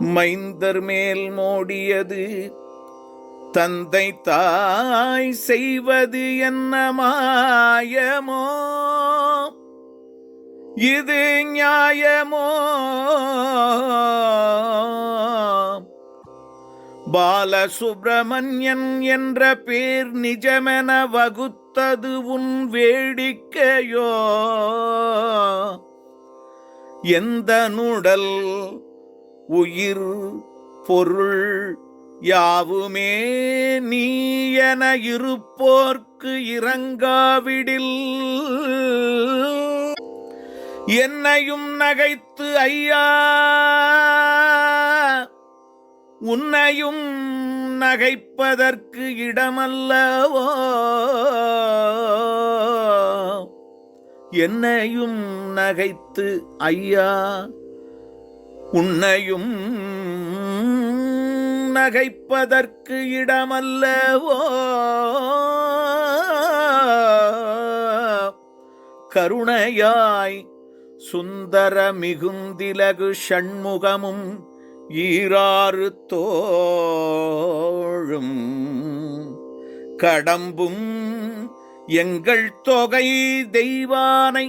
மைந்தர் மேல் மோடியது தந்தை தாய் செய்வது என்ன மாயமோ இது நியாயமோ? பாலசுப்பிரமணியன் என்ற பேர் நிஜமென வகுத்தது உன் வேடிக்கையோ? எந்த நுடல் உயிர் பொருள் யாவுமே நீ என இருப்போர்க்கு இறங்காவிடில் என்னையும் நகைத்து ஐயா உன்னையும் நகைப்பதற்கு இடமல்லவோ? என்னையும் நகைத்து ஐயா உன்னையும் நகைப்பதற்கு இடமல்லவோ? கருணையாய் சுந்தர மிகுந்திலகு ஷண்முகமும் ஈராறு தோழும் கடம்பும் எங்கள் தொகை தெய்வானை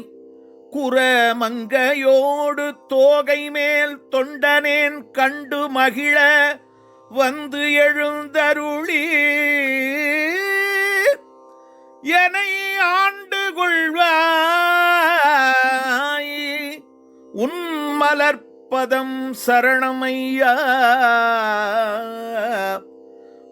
குரமங்கையோடு தோகை மேல் தொண்டனேன் கண்டு மகிழ வந்து எழுந்தருளி. என்னை ஆண்டு கொள்வாய். உன் மலர்ப்பதம் சரணமையா.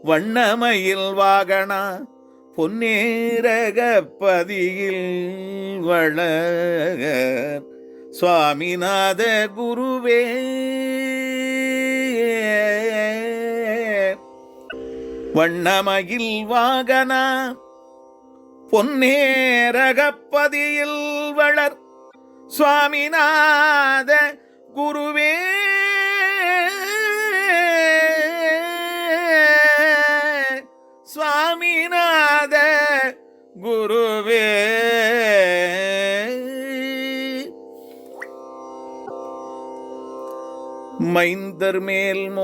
வண்ணமயில் வாகனா பொன்னேரகப்பதியில் வளக சுவாமிநாத குருவே. வண்ணமகில் வாகனா. பொன்னேரகப்பதியில் வளர். சுவாமிநாத குருவே. குருவே. மைந்தர் மேல்